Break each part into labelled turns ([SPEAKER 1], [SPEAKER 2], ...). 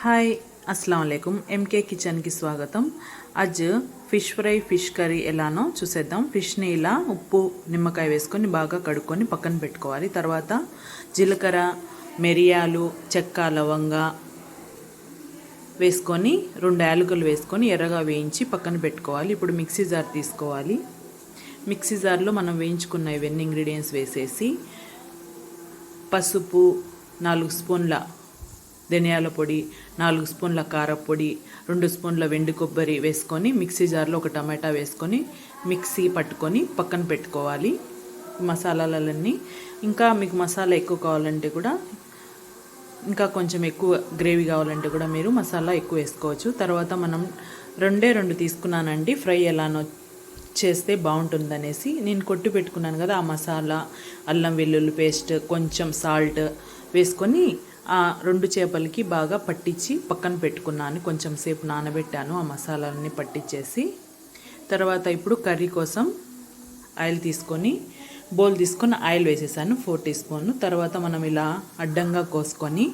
[SPEAKER 1] Hi అస్సలం అయికం MK కిచెన్కి స్వాగతం. అజ్ ఫిష్ ఫ్రై ఫిష్ కర్రీ ఎలానో చూసేద్దాం. ఫిష్ని ఇలా ఉప్పు నిమ్మకాయ వేసుకొని బాగా కడుక్కొని పక్కన పెట్టుకోవాలి. తర్వాత జీలకర్ర మిరియాలు చెక్క లవంగ వేసుకొని రెండు యాలకులు వేసుకొని ఎర్రగా వేయించి పక్కన పెట్టుకోవాలి. ఇప్పుడు మిక్సీ జార్ తీసుకోవాలి. మిక్సీ జార్లో మనం వేయించుకున్న ఇవన్నీ ఇంగ్రీడియంట్స్ వేసేసి పసుపు నాలుగు స్పూన్ల ధనియాల పొడి నాలుగు స్పూన్ల కారపొడి రెండు స్పూన్ల వెండి కొబ్బరి వేసుకొని మిక్సీ జార్లో ఒక టమాటా వేసుకొని మిక్సీ పట్టుకొని పక్కన పెట్టుకోవాలి. మసాలాలన్నీ. ఇంకా మీకు మసాలా ఎక్కువ కావాలంటే కూడా ఇంకా కొంచెం ఎక్కువ గ్రేవీ కావాలంటే కూడా మీరు మసాలా ఎక్కువ వేసుకోవచ్చు. తర్వాత మనం రెండే రెండు తీసుకున్నానండి. ఫ్రై ఎలానో చేస్తే బాగుంటుందనేసి నేను కొట్టి పెట్టుకున్నాను కదా ఆ మసాలా అల్లం వెల్లుల్లి పేస్ట్ కొంచెం సాల్ట్ వేసుకొని ఆ రెండు చేపలకి బాగా పట్టించి పక్కన పెట్టుకున్నాను. కొంచెం సేపు నానబెట్టాను ఆ మసాలాలన్నీ పట్టించేసి. తర్వాత ఇప్పుడు కర్రీ కోసం ఆయిల్ తీసుకొని బౌల్ తీసుకొని ఆయిల్ వేసేసాను ఫోర్ టీ స్పూన్ తర్వాత మనం ఇలా అడ్డంగా కోసుకొని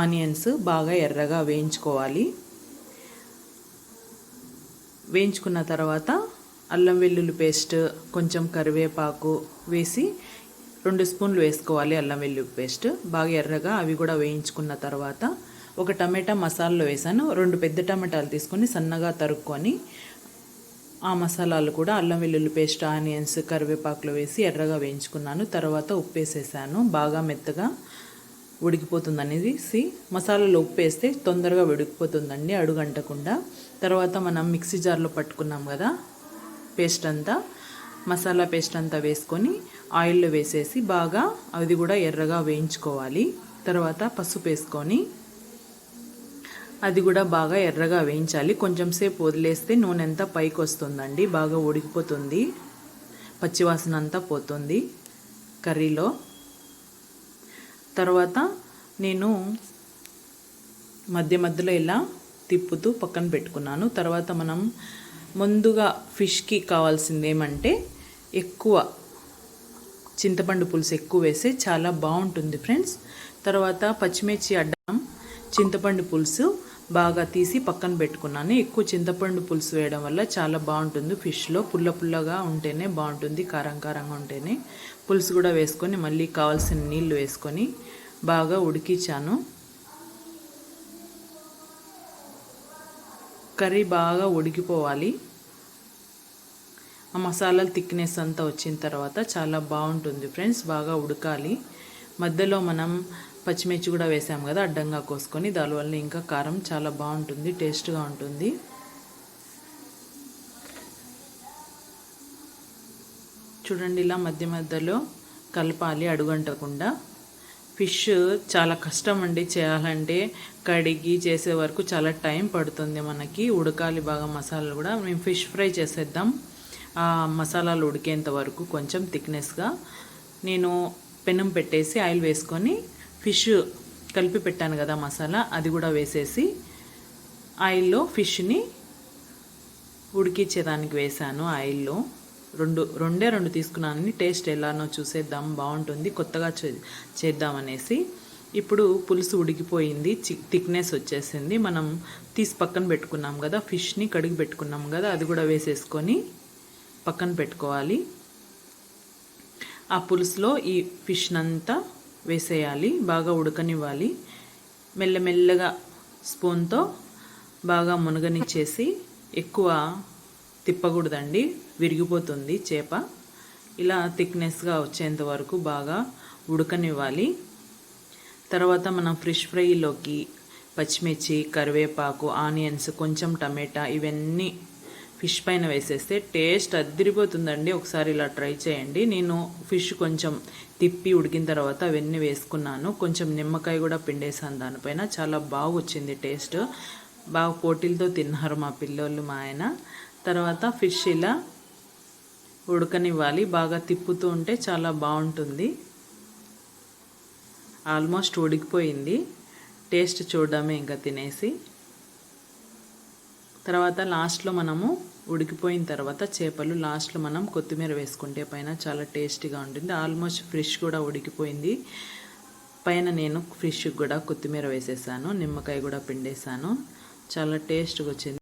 [SPEAKER 1] ఆనియన్స్ బాగా ఎర్రగా వేయించుకోవాలి. వేయించుకున్న తర్వాత అల్లం వెల్లుల్లి పేస్ట్ కొంచెం కరివేపాకు వేసి రెండు స్పూన్లు వేసుకోవాలి అల్లం వెల్లుల్లి పేస్ట్. బాగా ఎర్రగా అవి కూడా వేయించుకున్న తర్వాత ఒక టమాటా మసాలాలో వేసాను. రెండు పెద్ద టమాటాలు తీసుకొని సన్నగా తరుక్కొని ఆ మసాలాలు కూడా అల్లం వెల్లుల్లి పేస్ట్ ఆనియన్స్ కరివేపాకులు వేసి ఎర్రగా వేయించుకున్నాను. తర్వాత ఉప్పు వేసేసాను. బాగా మెత్తగా ఉడికిపోతుంది సి మసాలాలో ఉప్పు వేస్తే తొందరగా ఉడికిపోతుందండి అడుగంటకుండా. తర్వాత మనం మిక్సీ జార్లో పట్టుకున్నాం కదా పేస్ట్ అంతా. మసాలా పేస్ట్ అంతా వేసుకొని ఆయిల్లో వేసేసి బాగా అది కూడా ఎర్రగా వేయించుకోవాలి. తర్వాత పసుపు వేసుకొని అది కూడా బాగా ఎర్రగా వేయించాలి. కొంచెం సేపు వదిలేస్తే నూనె అంతా పైకి వస్తుందండి. బాగా ఉడికిపోతుంది. పచ్చివాసన అంతా పోతుంది కర్రీలో. తర్వాత నేను మధ్య మధ్యలో ఇలా తిప్పుతూ పక్కన పెట్టుకున్నాను. తర్వాత మనం ముందుగా ఫిష్కి కావాల్సింది ఏమంటే ఎక్కువ చింతపండు పులుసు ఎక్కువ వేస్తే చాలా బాగుంటుంది ఫ్రెండ్స్. తర్వాత పచ్చిమిర్చి అడ్డం చింతపండు పులుసు బాగా తీసి పక్కన పెట్టుకున్నాను. ఎక్కువ చింతపండు పులుసు వేయడం వల్ల చాలా బాగుంటుంది ఫిష్లో పుల్ల పుల్లగా ఉంటేనే బాగుంటుంది కారం కారంగా ఉంటేనే. పులుసు కూడా వేసుకొని మళ్ళీ కావాల్సిన నీళ్ళు వేసుకొని బాగా ఉడికించాను. కర్రీ బాగా ఉడికిపోవాలి. ఆ మసాలాలు థిక్నెస్ అంతా వచ్చిన తర్వాత చాలా బాగుంటుంది ఫ్రెండ్స్ బాగా ఉడకాలి. మధ్యలో మనం పచ్చిమిర్చి కూడా వేసాం కదా అడ్డంగా కోసుకొని దానివల్ల ఇంకా కారం చాలా బాగుంటుంది టేస్ట్గా ఉంటుంది. చూడండి ఇలా మధ్య మధ్యలో కలపాలి అడుగంటకుండా. ఫిష్ చాలా కష్టం అండి చేయాలంటే కడిగి చేసే వరకు చాలా టైం పడుతుంది మనకి. ఉడకాలి బాగా మసాలాలు కూడా. మేము ఫిష్ ఫ్రై చేసేద్దాం. మసాలాలు ఉడికేంత వరకు కొంచెం థిక్నెస్గా నేను పెనం పెట్టేసి ఆయిల్ వేసుకొని ఫిష్ కలిపి పెట్టాను కదా మసాలా అది కూడా వేసేసి ఆయిల్లో ఫిష్ని ఉడికించేదానికి వేసాను ఆయిల్లో. రెండు రెండే రెండు తీసుకున్నానని టేస్ట్ ఎలానో చూసేద్దాం బాగుంటుంది కొత్తగా చేద్దామనేసి. ఇప్పుడు పులుసు ఉడికిపోయింది థిక్నెస్ వచ్చేసింది. మనం తీసి పక్కన పెట్టుకున్నాం కదా ఫిష్ని కడిగి పెట్టుకున్నాం కదా అది కూడా వేసేసుకొని పక్కన పెట్టుకోవాలి. ఆ పులుసులో ఈ ఫిష్నంతా వేసేయాలి బాగా ఉడకనివ్వాలి. మెల్లమెల్లగా స్పూన్తో బాగా మునగనిచ్చేసి ఎక్కువ తిప్పకూడదండి విరిగిపోతుంది చేప. ఇలా థిక్నెస్గా వచ్చేంత వరకు బాగా ఉడకనివ్వాలి. తర్వాత మనం ఫిష్ ఫ్రైలోకి పచ్చిమిర్చి కరివేపాకు ఆనియన్స్ కొంచెం టమాటా ఇవన్నీ ఫిష్ పైన వేసేస్తే టేస్ట్ అద్దరిపోతుందండి. ఒకసారి ఇలా ట్రై చేయండి. నేను ఫిష్ కొంచెం తిప్పి ఉడికిన తర్వాత అవన్నీ వేసుకున్నాను. కొంచెం నిమ్మకాయ కూడా పిండేసాను దానిపైన. చాలా బాగా వచ్చింది టేస్ట్. బాగా పోటీలతో తిన్నారు మా పిల్లోళ్ళు మా ఆయన. తర్వాత ఫిష్ ఇలా ఉడకనివ్వాలి. బాగా తిప్పుతూ ఉంటే చాలా బాగుంటుంది. ఆల్మోస్ట్ ఉడికిపోయింది. టేస్ట్ చూడడమే ఇంకా తినేసి. తర్వాత లాస్ట్లో మనము ఉడికిపోయిన తర్వాత చేపలు లాస్ట్లో మనం కొత్తిమీర వేసుకుంటే పైన చాలా టేస్టీగా ఉంటుంది. ఆల్మోస్ట్ ఫ్రెష్ కూడా ఉడికిపోయింది. పైన నేను ఫిష్ కూడా కొత్తిమీర వేసేసాను నిమ్మకాయ కూడా పిండేసాను. చాలా టేస్ట్గా వచ్చింది.